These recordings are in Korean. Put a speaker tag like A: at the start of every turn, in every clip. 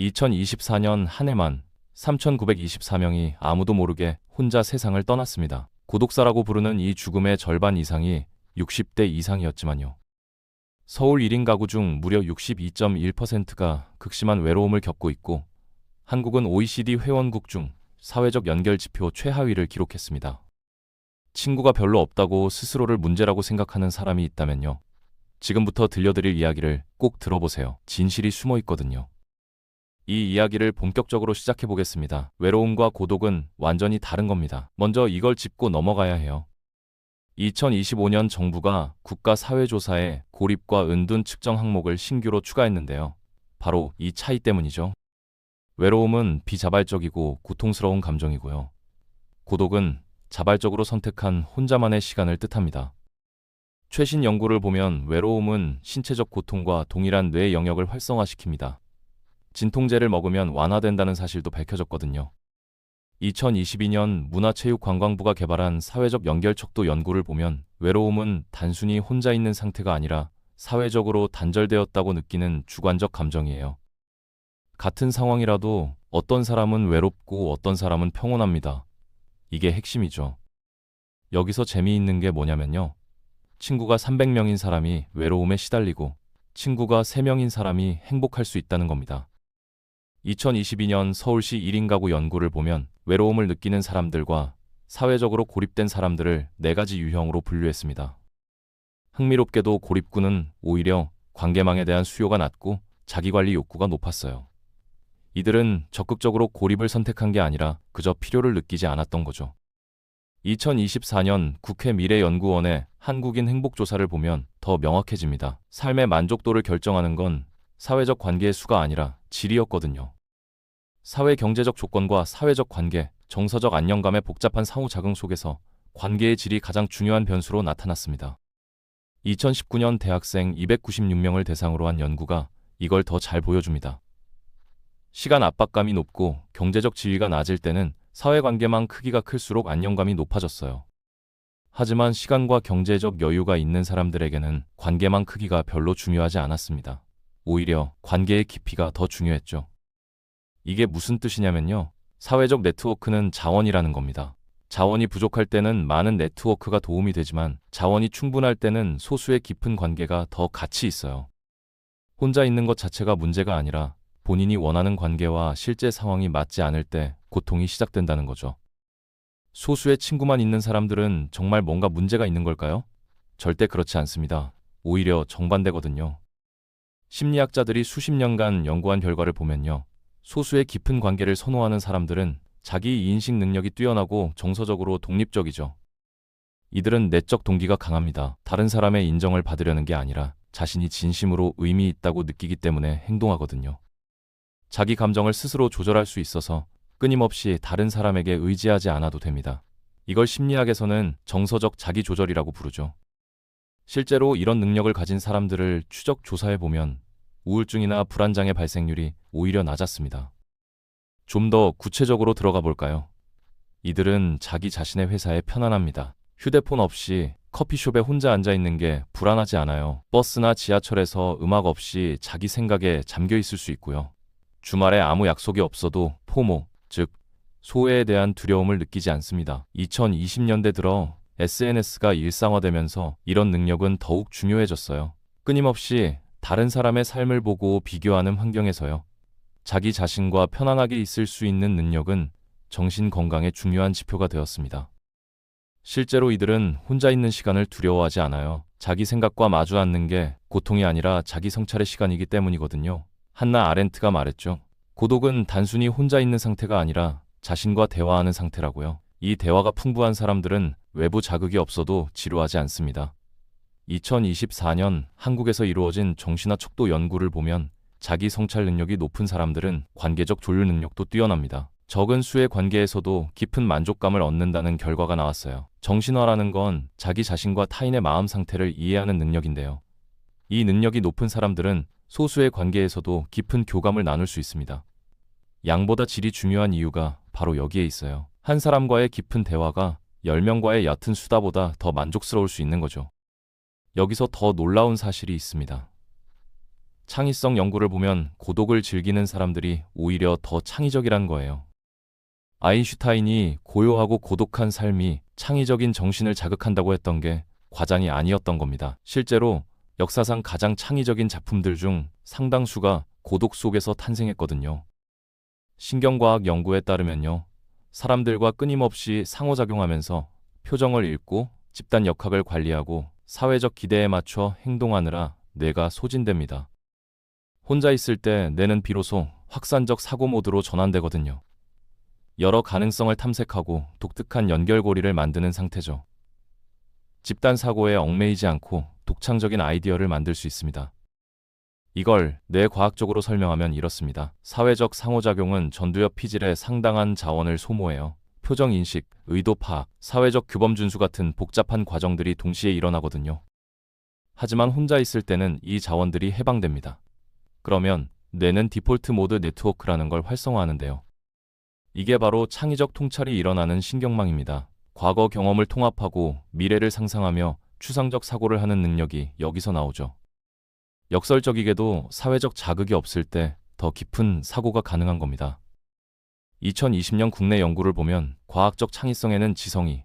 A: 2024년 한 해만 3,924명이 아무도 모르게 혼자 세상을 떠났습니다. 고독사라고 부르는 이 죽음의 절반 이상이 60대 이상이었지만요. 서울 1인 가구 중 무려 62.1%가 극심한 외로움을 겪고 있고 한국은 OECD 회원국 중 사회적 연결 지표 최하위를 기록했습니다. 친구가 별로 없다고 스스로를 문제라고 생각하는 사람이 있다면요. 지금부터 들려드릴 이야기를 꼭 들어보세요. 진실이 숨어 있거든요. 이 이야기를 본격적으로 시작해 보겠습니다. 외로움과 고독은 완전히 다른 겁니다. 먼저 이걸 짚고 넘어가야 해요. 2025년 정부가 국가 사회조사에 고립과 은둔 측정 항목을 신규로 추가했는데요. 바로 이 차이 때문이죠. 외로움은 비자발적이고 고통스러운 감정이고요. 고독은 자발적으로 선택한 혼자만의 시간을 뜻합니다. 최신 연구를 보면 외로움은 신체적 고통과 동일한 뇌 영역을 활성화시킵니다. 진통제를 먹으면 완화된다는 사실도 밝혀졌거든요. 2022년 문화체육관광부가 개발한 사회적 연결척도 연구를 보면 외로움은 단순히 혼자 있는 상태가 아니라 사회적으로 단절되었다고 느끼는 주관적 감정이에요. 같은 상황이라도 어떤 사람은 외롭고 어떤 사람은 평온합니다. 이게 핵심이죠. 여기서 재미있는 게 뭐냐면요. 친구가 300명인 사람이 외로움에 시달리고 친구가 3명인 사람이 행복할 수 있다는 겁니다. 2022년 서울시 1인 가구 연구를 보면 외로움을 느끼는 사람들과 사회적으로 고립된 사람들을 네 가지 유형으로 분류했습니다. 흥미롭게도 고립군은 오히려 관계망에 대한 수요가 낮고 자기관리 욕구가 높았어요. 이들은 적극적으로 고립을 선택한 게 아니라 그저 필요를 느끼지 않았던 거죠. 2024년 국회 미래연구원의 한국인 행복조사를 보면 더 명확해집니다. 삶의 만족도를 결정하는 건 사회적 관계의 수가 아니라 질이었거든요. 사회 경제적 조건과 사회적 관계, 정서적 안정감의 복잡한 상호작용 속에서 관계의 질이 가장 중요한 변수로 나타났습니다. 2019년 대학생 296명을 대상으로 한 연구가 이걸 더 잘 보여줍니다. 시간 압박감이 높고 경제적 지위가 낮을 때는 사회관계망 크기가 클수록 안정감이 높아졌어요. 하지만 시간과 경제적 여유가 있는 사람들에게는 관계망 크기가 별로 중요하지 않았습니다. 오히려 관계의 깊이가 더 중요했죠. 이게 무슨 뜻이냐면요. 사회적 네트워크는 자원이라는 겁니다. 자원이 부족할 때는 많은 네트워크가 도움이 되지만 자원이 충분할 때는 소수의 깊은 관계가 더 가치 있어요. 혼자 있는 것 자체가 문제가 아니라 본인이 원하는 관계와 실제 상황이 맞지 않을 때 고통이 시작된다는 거죠. 소수의 친구만 있는 사람들은 정말 뭔가 문제가 있는 걸까요? 절대 그렇지 않습니다. 오히려 정반대거든요. 심리학자들이 수십 년간 연구한 결과를 보면요. 소수의 깊은 관계를 선호하는 사람들은 자기 인식 능력이 뛰어나고 정서적으로 독립적이죠. 이들은 내적 동기가 강합니다. 다른 사람의 인정을 받으려는 게 아니라 자신이 진심으로 의미 있다고 느끼기 때문에 행동하거든요. 자기 감정을 스스로 조절할 수 있어서 끊임없이 다른 사람에게 의지하지 않아도 됩니다. 이걸 심리학에서는 정서적 자기 조절이라고 부르죠. 실제로 이런 능력을 가진 사람들을 추적 조사해 보면 우울증이나 불안장애 발생률이 오히려 낮았습니다. 좀 더 구체적으로 들어가 볼까요? 이들은 자기 자신의 회사에 편안합니다. 휴대폰 없이 커피숍에 혼자 앉아 있는 게 불안하지 않아요. 버스나 지하철에서 음악 없이 자기 생각에 잠겨 있을 수 있고요. 주말에 아무 약속이 없어도 포모, 즉, 소외에 대한 두려움을 느끼지 않습니다. 2020년대 들어 SNS가 일상화되면서 이런 능력은 더욱 중요해졌어요. 끊임없이 다른 사람의 삶을 보고 비교하는 환경에서요. 자기 자신과 편안하게 있을 수 있는 능력은 정신 건강에 중요한 지표가 되었습니다. 실제로 이들은 혼자 있는 시간을 두려워하지 않아요. 자기 생각과 마주 앉는 게 고통이 아니라 자기 성찰의 시간이기 때문이거든요. 한나 아렌트가 말했죠. 고독은 단순히 혼자 있는 상태가 아니라 자신과 대화하는 상태라고요. 이 대화가 풍부한 사람들은 외부 자극이 없어도 지루하지 않습니다. 2024년 한국에서 이루어진 정신화 척도 연구를 보면 자기 성찰 능력이 높은 사람들은 관계적 조율 능력도 뛰어납니다. 적은 수의 관계에서도 깊은 만족감을 얻는다는 결과가 나왔어요. 정신화라는 건 자기 자신과 타인의 마음 상태를 이해하는 능력인데요. 이 능력이 높은 사람들은 소수의 관계에서도 깊은 교감을 나눌 수 있습니다. 양보다 질이 중요한 이유가 바로 여기에 있어요. 한 사람과의 깊은 대화가 10명과의 얕은 수다보다 더 만족스러울 수 있는 거죠. 여기서 더 놀라운 사실이 있습니다. 창의성 연구를 보면 고독을 즐기는 사람들이 오히려 더 창의적이란 거예요. 아인슈타인이 고요하고 고독한 삶이 창의적인 정신을 자극한다고 했던 게 과장이 아니었던 겁니다. 실제로 역사상 가장 창의적인 작품들 중 상당수가 고독 속에서 탄생했거든요. 신경과학 연구에 따르면요. 사람들과 끊임없이 상호작용하면서 표정을 읽고 집단 역학을 관리하고 사회적 기대에 맞춰 행동하느라 뇌가 소진됩니다. 혼자 있을 때 뇌는 비로소 확산적 사고 모드로 전환되거든요. 여러 가능성을 탐색하고 독특한 연결고리를 만드는 상태죠. 집단 사고에 얽매이지 않고 독창적인 아이디어를 만들 수 있습니다. 이걸 뇌과학적으로 설명하면 이렇습니다. 사회적 상호작용은 전두엽 피질에 상당한 자원을 소모해요. 표정 인식, 의도 파악, 사회적 규범 준수 같은 복잡한 과정들이 동시에 일어나거든요. 하지만 혼자 있을 때는 이 자원들이 해방됩니다. 그러면 뇌는 디폴트 모드 네트워크라는 걸 활성화하는데요. 이게 바로 창의적 통찰이 일어나는 신경망입니다. 과거 경험을 통합하고 미래를 상상하며 추상적 사고를 하는 능력이 여기서 나오죠. 역설적이게도 사회적 자극이 없을 때 더 깊은 사고가 가능한 겁니다. 2020년 국내 연구를 보면 과학적 창의성에는 지성이,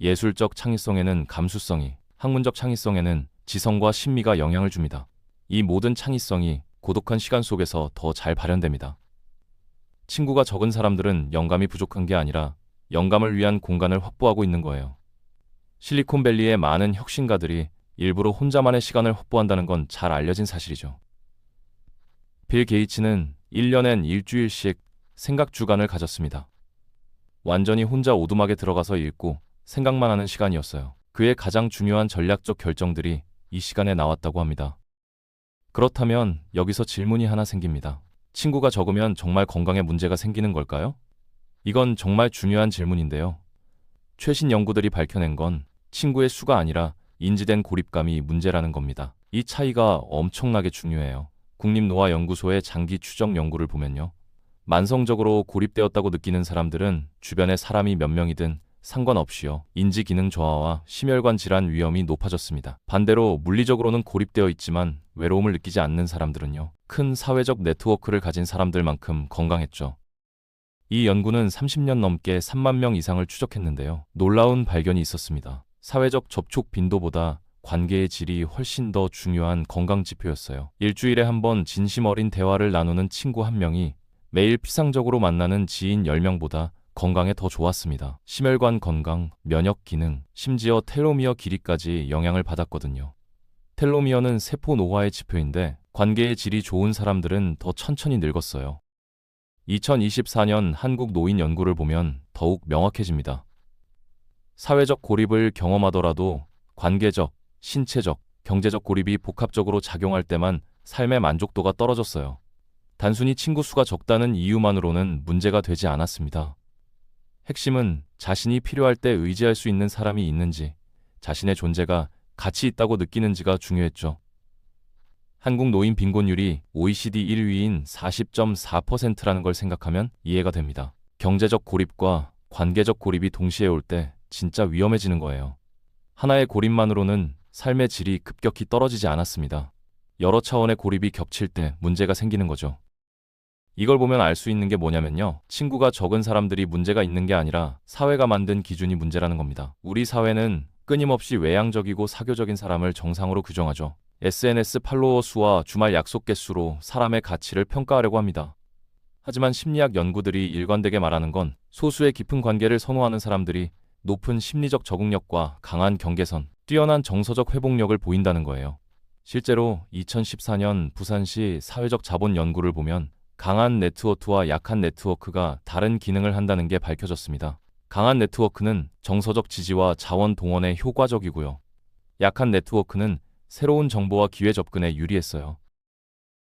A: 예술적 창의성에는 감수성이, 학문적 창의성에는 지성과 신미가 영향을 줍니다. 이 모든 창의성이 고독한 시간 속에서 더 잘 발현됩니다. 친구가 적은 사람들은 영감이 부족한 게 아니라 영감을 위한 공간을 확보하고 있는 거예요. 실리콘밸리의 많은 혁신가들이 일부러 혼자만의 시간을 확보한다는 건 잘 알려진 사실이죠. 빌 게이츠는 1년엔 일주일씩 생각 주간을 가졌습니다. 완전히 혼자 오두막에 들어가서 읽고 생각만 하는 시간이었어요. 그의 가장 중요한 전략적 결정들이 이 시간에 나왔다고 합니다. 그렇다면 여기서 질문이 하나 생깁니다. 친구가 적으면 정말 건강에 문제가 생기는 걸까요? 이건 정말 중요한 질문인데요. 최신 연구들이 밝혀낸 건 친구의 수가 아니라 인지된 고립감이 문제라는 겁니다. 이 차이가 엄청나게 중요해요. 국립노화연구소의 장기 추적 연구를 보면요. 만성적으로 고립되었다고 느끼는 사람들은 주변에 사람이 몇 명이든 상관없이요. 인지 기능 저하와 심혈관 질환 위험이 높아졌습니다. 반대로 물리적으로는 고립되어 있지만 외로움을 느끼지 않는 사람들은요. 큰 사회적 네트워크를 가진 사람들만큼 건강했죠. 이 연구는 30년 넘게 3만 명 이상을 추적했는데요. 놀라운 발견이 있었습니다. 사회적 접촉 빈도보다 관계의 질이 훨씬 더 중요한 건강 지표였어요. 일주일에 한 번 진심 어린 대화를 나누는 친구 한 명이 매일 피상적으로 만나는 지인 10명보다 건강에 더 좋았습니다. 심혈관 건강, 면역 기능, 심지어 텔로미어 길이까지 영향을 받았거든요. 텔로미어는 세포 노화의 지표인데 관계의 질이 좋은 사람들은 더 천천히 늙었어요. 2024년 한국 노인 연구를 보면 더욱 명확해집니다. 사회적 고립을 경험하더라도 관계적, 신체적, 경제적 고립이 복합적으로 작용할 때만 삶의 만족도가 떨어졌어요. 단순히 친구 수가 적다는 이유만으로는 문제가 되지 않았습니다. 핵심은 자신이 필요할 때 의지할 수 있는 사람이 있는지, 자신의 존재가 가치 있다고 느끼는지가 중요했죠. 한국 노인 빈곤율이 OECD 1위인 40.4%라는 걸 생각하면 이해가 됩니다. 경제적 고립과 관계적 고립이 동시에 올 때 진짜 위험해지는 거예요. 하나의 고립만으로는 삶의 질이 급격히 떨어지지 않았습니다. 여러 차원의 고립이 겹칠 때 문제가 생기는 거죠. 이걸 보면 알 수 있는 게 뭐냐면요. 친구가 적은 사람들이 문제가 있는 게 아니라 사회가 만든 기준이 문제라는 겁니다. 우리 사회는 끊임없이 외향적이고 사교적인 사람을 정상으로 규정하죠. SNS 팔로워 수와 주말 약속 개수로 사람의 가치를 평가하려고 합니다. 하지만 심리학 연구들이 일관되게 말하는 건 소수의 깊은 관계를 선호하는 사람들이 높은 심리적 적응력과 강한 경계선, 뛰어난 정서적 회복력을 보인다는 거예요. 실제로 2014년 부산시 사회적 자본 연구를 보면 강한 네트워크와 약한 네트워크가 다른 기능을 한다는 게 밝혀졌습니다. 강한 네트워크는 정서적 지지와 자원 동원에 효과적이고요. 약한 네트워크는 새로운 정보와 기회 접근에 유리했어요.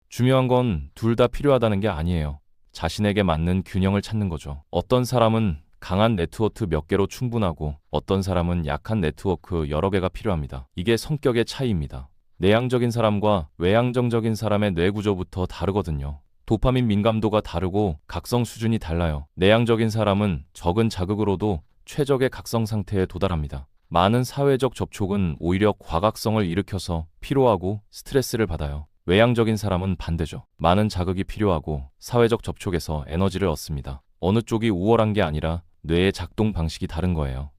A: 중요한 건 둘 다 필요하다는 게 아니에요. 자신에게 맞는 균형을 찾는 거죠. 어떤 사람은 강한 네트워크 몇 개로 충분하고 어떤 사람은 약한 네트워크 여러 개가 필요합니다. 이게 성격의 차이입니다. 내향적인 사람과 외향정적인 사람의 뇌 구조부터 다르거든요. 도파민 민감도가 다르고 각성 수준이 달라요. 내향적인 사람은 적은 자극으로도 최적의 각성 상태에 도달합니다. 많은 사회적 접촉은 오히려 과각성을 일으켜서 피로하고 스트레스를 받아요. 외향적인 사람은 반대죠. 많은 자극이 필요하고 사회적 접촉에서 에너지를 얻습니다. 어느 쪽이 우월한 게 아니라 뇌의 작동 방식이 다른 거예요.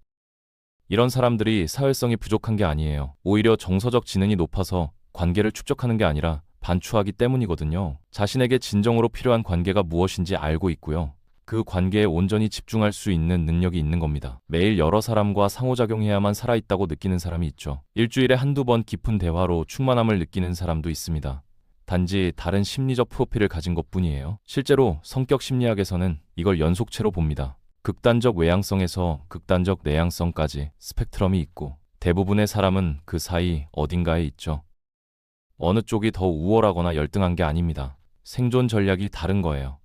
A: 이런 사람들이 사회성이 부족한 게 아니에요. 오히려 정서적 지능이 높아서 관계를 축적하는 게 아니라 반추하기 때문이거든요. 자신에게 진정으로 필요한 관계가 무엇인지 알고 있고요. 그 관계에 온전히 집중할 수 있는 능력이 있는 겁니다. 매일 여러 사람과 상호작용해야만 살아있다고 느끼는 사람이 있죠. 일주일에 한두 번 깊은 대화로 충만함을 느끼는 사람도 있습니다. 단지 다른 심리적 프로필을 가진 것 뿐이에요. 실제로 성격 심리학에서는 이걸 연속체로 봅니다. 극단적 외향성에서 극단적 내향성까지 스펙트럼이 있고 대부분의 사람은 그 사이 어딘가에 있죠. 어느 쪽이 더 우월하거나 열등한 게 아닙니다. 생존 전략이 다른 거예요.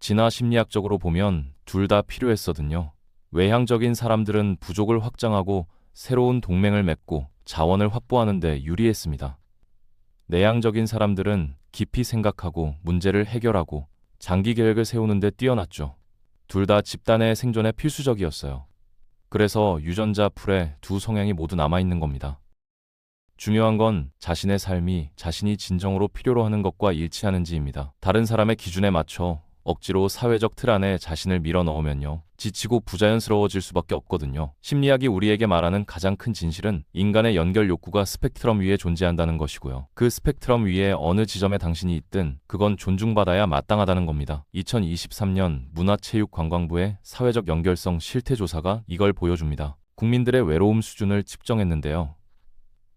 A: 진화 심리학적으로 보면 둘 다 필요했거든요. 외향적인 사람들은 부족을 확장하고 새로운 동맹을 맺고 자원을 확보하는 데 유리했습니다. 내향적인 사람들은 깊이 생각하고 문제를 해결하고 장기 계획을 세우는 데 뛰어났죠. 둘 다 집단의 생존에 필수적이었어요. 그래서 유전자 풀에 두 성향이 모두 남아있는 겁니다. 중요한 건 자신의 삶이 자신이 진정으로 필요로 하는 것과 일치하는지입니다. 다른 사람의 기준에 맞춰 억지로 사회적 틀 안에 자신을 밀어 넣으면요. 지치고 부자연스러워질 수밖에 없거든요. 심리학이 우리에게 말하는 가장 큰 진실은 인간의 연결 욕구가 스펙트럼 위에 존재한다는 것이고요. 그 스펙트럼 위에 어느 지점에 당신이 있든 그건 존중받아야 마땅하다는 겁니다. 2023년 문화체육관광부의 사회적 연결성 실태조사가 이걸 보여줍니다. 국민들의 외로움 수준을 측정했는데요.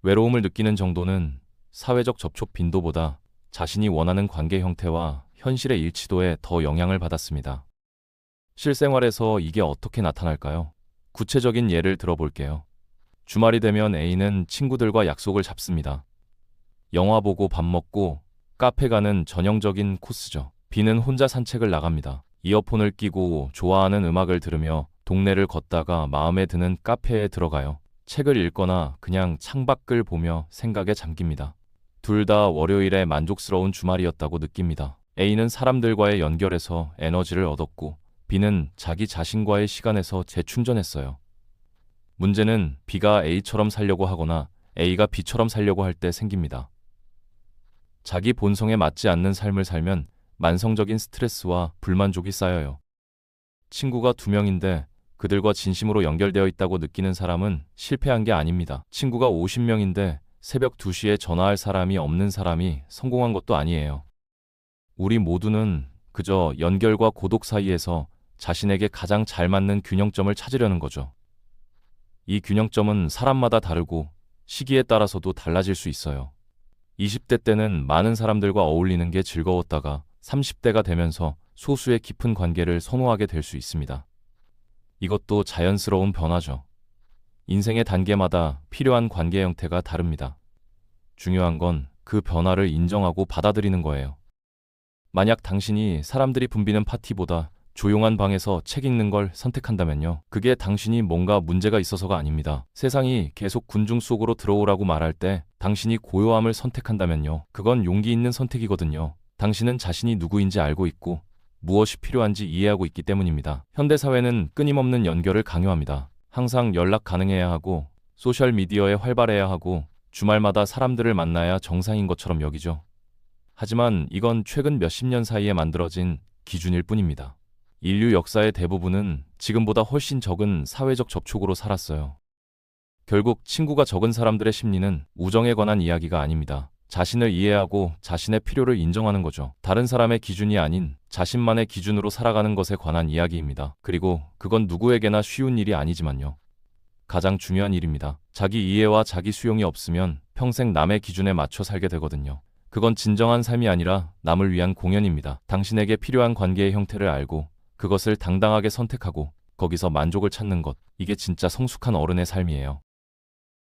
A: 외로움을 느끼는 정도는 사회적 접촉 빈도보다 자신이 원하는 관계 형태와 현실의 일치도에 더 영향을 받았습니다. 실생활에서 이게 어떻게 나타날까요? 구체적인 예를 들어볼게요. 주말이 되면 A는 친구들과 약속을 잡습니다. 영화 보고 밥 먹고 카페 가는 전형적인 코스죠. B는 혼자 산책을 나갑니다. 이어폰을 끼고 좋아하는 음악을 들으며 동네를 걷다가 마음에 드는 카페에 들어가요. 책을 읽거나 그냥 창밖을 보며 생각에 잠깁니다. 둘 다 월요일에 만족스러운 주말이었다고 느낍니다. A는 사람들과의 연결에서 에너지를 얻었고 B는 자기 자신과의 시간에서 재충전했어요. 문제는 B가 A처럼 살려고 하거나 A가 B처럼 살려고 할 때 생깁니다. 자기 본성에 맞지 않는 삶을 살면 만성적인 스트레스와 불만족이 쌓여요. 친구가 두 명인데 그들과 진심으로 연결되어 있다고 느끼는 사람은 실패한 게 아닙니다. 친구가 50명인데 새벽 2시에 전화할 사람이 없는 사람이 성공한 것도 아니에요. 우리 모두는 그저 연결과 고독 사이에서 자신에게 가장 잘 맞는 균형점을 찾으려는 거죠. 이 균형점은 사람마다 다르고 시기에 따라서도 달라질 수 있어요. 20대 때는 많은 사람들과 어울리는 게 즐거웠다가 30대가 되면서 소수의 깊은 관계를 선호하게 될 수 있습니다. 이것도 자연스러운 변화죠. 인생의 단계마다 필요한 관계 형태가 다릅니다. 중요한 건 그 변화를 인정하고 받아들이는 거예요. 만약 당신이 사람들이 붐비는 파티보다 조용한 방에서 책 읽는 걸 선택한다면요. 그게 당신이 뭔가 문제가 있어서가 아닙니다. 세상이 계속 군중 속으로 들어오라고 말할 때 당신이 고요함을 선택한다면요. 그건 용기 있는 선택이거든요. 당신은 자신이 누구인지 알고 있고 무엇이 필요한지 이해하고 있기 때문입니다. 현대사회는 끊임없는 연결을 강요합니다. 항상 연락 가능해야 하고 소셜미디어에 활발해야 하고 주말마다 사람들을 만나야 정상인 것처럼 여기죠. 하지만 이건 최근 몇십 년 사이에 만들어진 기준일 뿐입니다. 인류 역사의 대부분은 지금보다 훨씬 적은 사회적 접촉으로 살았어요. 결국 친구가 적은 사람들의 심리는 우정에 관한 이야기가 아닙니다. 자신을 이해하고 자신의 필요를 인정하는 거죠. 다른 사람의 기준이 아닌 자신만의 기준으로 살아가는 것에 관한 이야기입니다. 그리고 그건 누구에게나 쉬운 일이 아니지만요. 가장 중요한 일입니다. 자기 이해와 자기 수용이 없으면 평생 남의 기준에 맞춰 살게 되거든요. 그건 진정한 삶이 아니라 남을 위한 공연입니다. 당신에게 필요한 관계의 형태를 알고 그것을 당당하게 선택하고 거기서 만족을 찾는 것. 이게 진짜 성숙한 어른의 삶이에요.